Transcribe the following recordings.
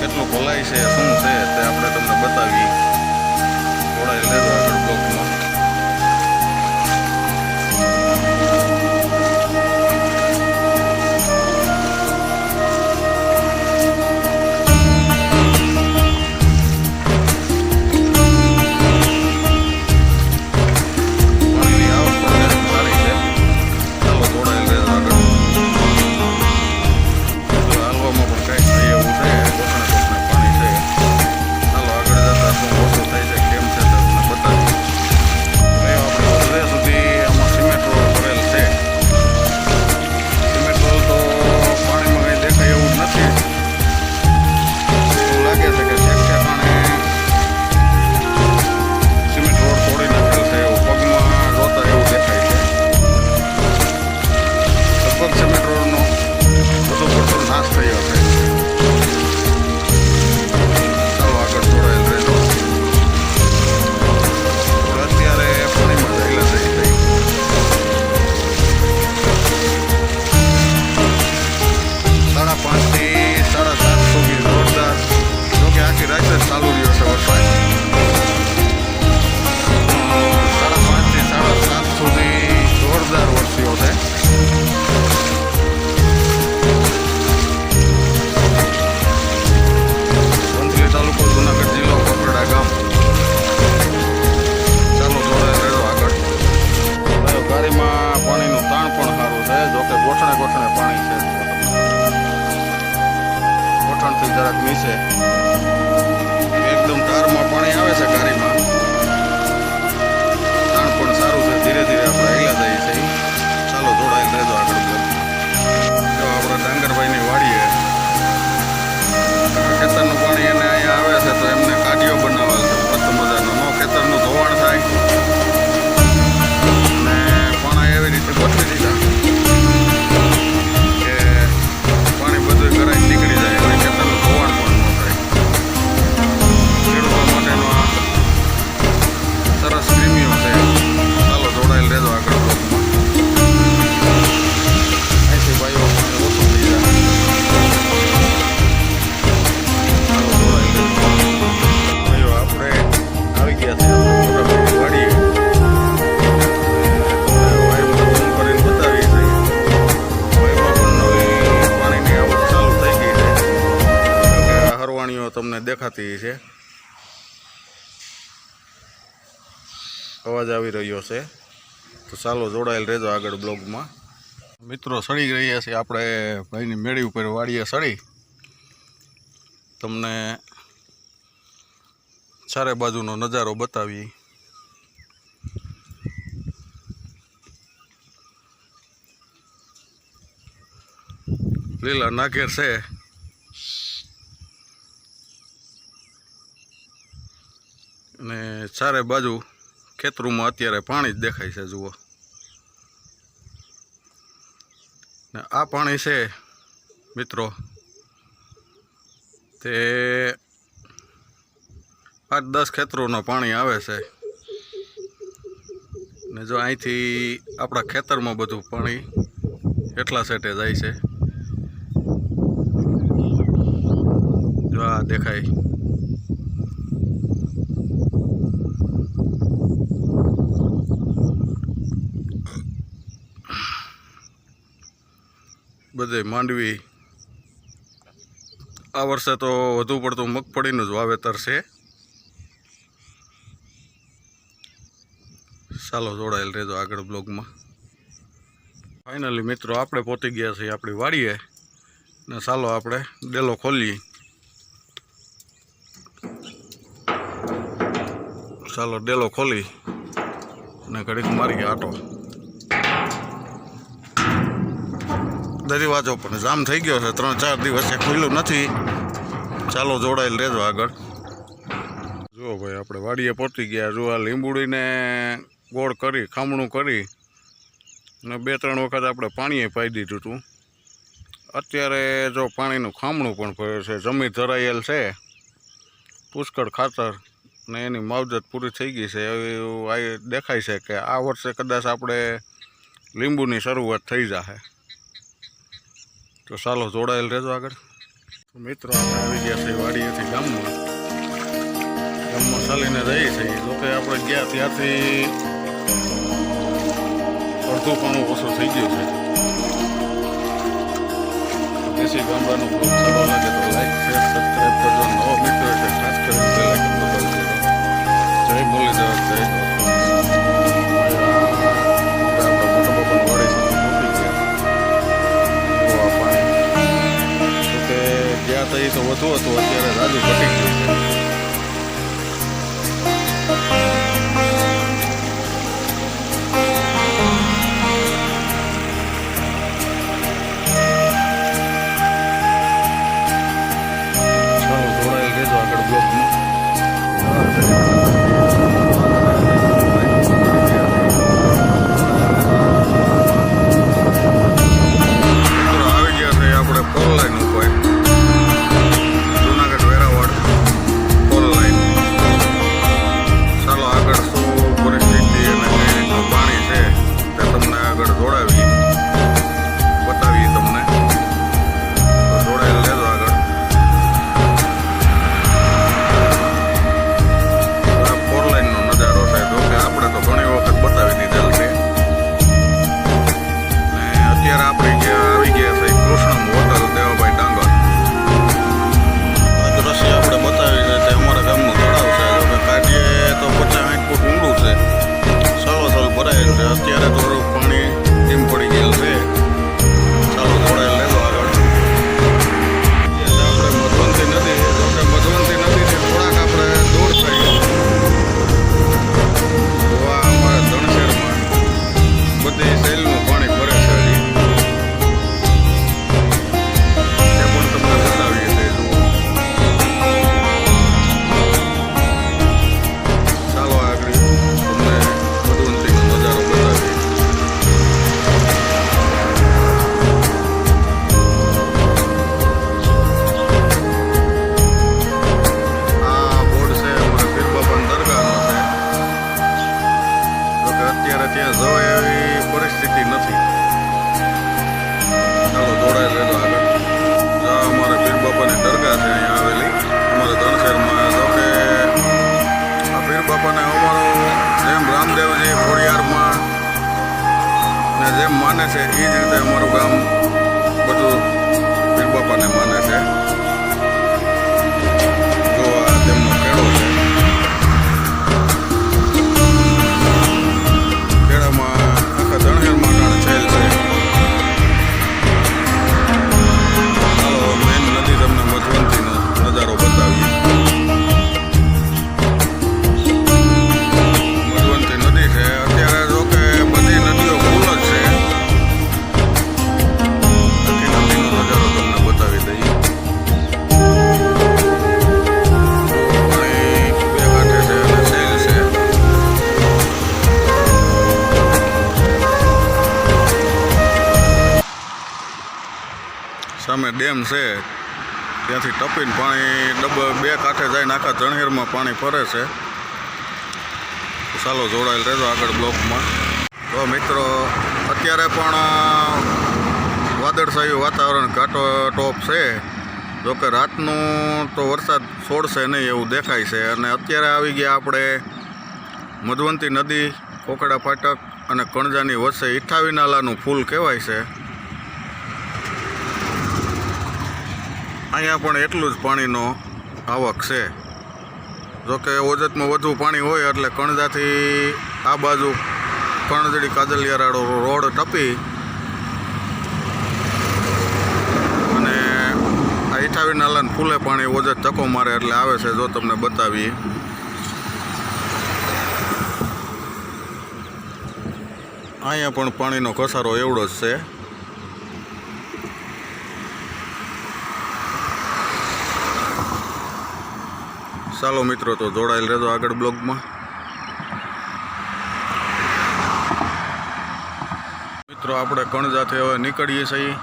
કેટલું ભલાઈ છે શું છે તે આપણે તમને બતાવીએ. જોડાઈ લેજો આગળ બ્લોકમાં ગોઠણે ગોઠણે પાણી છે. ગોઠણથી જરાક નીચે. એકદમ ધારમાં પાણી આવે છે ગાડીમાં. તાણ પણ સારું છે. ધીરે ધીરે આપણે આગલા જઈએ છીએ. ચાલો જોડાઈ દેજો આગળ જો આપણે ડાંગરભાઈની વાડીએ તમને દેખાતી છે. અવાજ આવી રહ્યો છે. તો ચાલો જોડાયેલ રહેજો આગળ બ્લોગમાં. મિત્રો સડી રહ્યા છે, આપણે ભાઈની મેળી ઉપર વાડીએ સડી. તમને ચારે બાજુનો નજારો બતાવી. લીલા નાગેર છે. અને ચારે બાજુ ખેતરોમાં અત્યારે પાણી જ દેખાય છે, જુઓ. ને આ પાણી છે, મિત્રો, તે પાંચ દસ ખેતરોનું પાણી આવે છે. ને જો અહીંથી આપણા ખેતરમાં બધું પાણી એટલા સેટે જાય છે. જો આ દેખાય. બધે માંડવી. આ વર્ષે તો વધુ પડતું મગફળીનું જ વાવેતર છે. ચાલો જોડાયેલ રહેજો આગળ બ્લોગમાં. ફાઇનલી મિત્રો, આપણે પહોંચી ગયા છીએ આપણી વાડીએ. ને ચાલો આપણે ડેલો ખોલીએ. ચાલો ડેલો ખોલી અને ઘડીક મારી ગયા આટો. દરિવાજો પણ જામ થઈ ગયો છે. ત્રણ ચાર દિવસે ખુલ્લું નથી. ચાલો જોડાયેલ રહેજો આગળ. જુઓ ભાઈ, આપણે વાડીએ પહોંચી ગયા. જો આ લીંબુડીને ગોળ કરી, ખામણું કરી ને બે ત્રણ વખત આપણે પાણીએ પાઈ દીધું હતું અત્યારે જો પાણીનું ખામણું પણ પડ્યું છે. જમીન ધરાયેલ છે. પુષ્કળ ખાતર. ને એની માવજત પૂરી થઈ ગઈ છે. એવું દેખાય છે કે આ વર્ષે કદાચ આપણે લીંબુની શરૂઆત થઈ જશે તો ચાલો જોડાયેલ રહેજો આગળ. મિત્રો, આપણે આવી ગયા છે વાડીએથી ગામમાં. ગામમાં ચાલીને જઈએ છીએ. જોકે આપણે ગયા ત્યાંથી અડધું પાણું ઓછું થઈ ગયું છે. દેશી ગામડાનું બ્લોગ સારો લાગે તો લાઈક શેર સબસ્ક્રાઈબ કરજો. નવો મિત્રો એટલે ખાસ કરીને સુધી પહોંચી ગયા તો એ હતું અત્યારે રાજુ ઘટી ગયું છે જોડાયેલ રહેજો આગળ બ્લોગમાં ને અત્યારે આપણે સામે ડેમ છે. ત્યાંથી ટપીને પાણી ડબ, બે કાંઠે જઈને આખા જણહેરમાં પાણી ફરે છે. ચાલો જોડાયેલ રહેજો આગળ બ્લોકમાં. તો મિત્રો, અત્યારે પણ વાદળછાયું વાતાવરણ ઘાટો ટોપ છે. જોકે રાતનું તો વરસાદ છોડશે નહીં એવું દેખાય છે. અને અત્યારે આવી ગયા આપણે મધવંતી નદી, કોકડા ફાટક અને કણજાની વચ્ચે ઈઠાવી નાલાનું ફૂલ કહેવાય છે. અહીંયા પણ એટલું જ પાણીનો આવક છે. જોકે ઓજતમાં વધુ પાણી હોય એટલે કણજાથી આ બાજુ કણજડી કાજલિયારાળો રોડ ટપી અને આ ઈઠાવી નાલાને ફૂલે પાણી ઓજત ચકો મારે એટલે આવે છે જો તમને બતાવીએ. અહીંયા પણ પાણીનો ઘસારો એવડો જ છે. ચાલો મિત્રો, તો જોડાયેલ રહેજો આગળ બ્લોગમાં. મિત્રો, આપણે કણજાથી હવે નીકળીએ છીએ.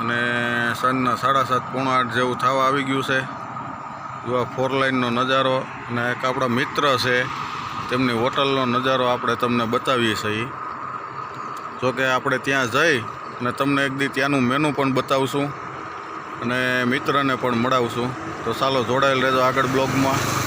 અને સાંજના સાડા સાત, પોણા આઠ જેવું થવા આવી ગયું છે. જો ફોર લાઇનનો નજારો અને એક આપણા મિત્ર છે, તેમની હોટલનો નજારો આપણે તમને બતાવીએ છીએ. જોકે આપણે ત્યાં જઈ અને તમને એક દી ત્યાંનું મેનુ પણ બતાવશું. અને મિત્રને પણ મળાવશું તો ચાલો જોડાયેલ રહેજો આગળ બ્લોગમાં.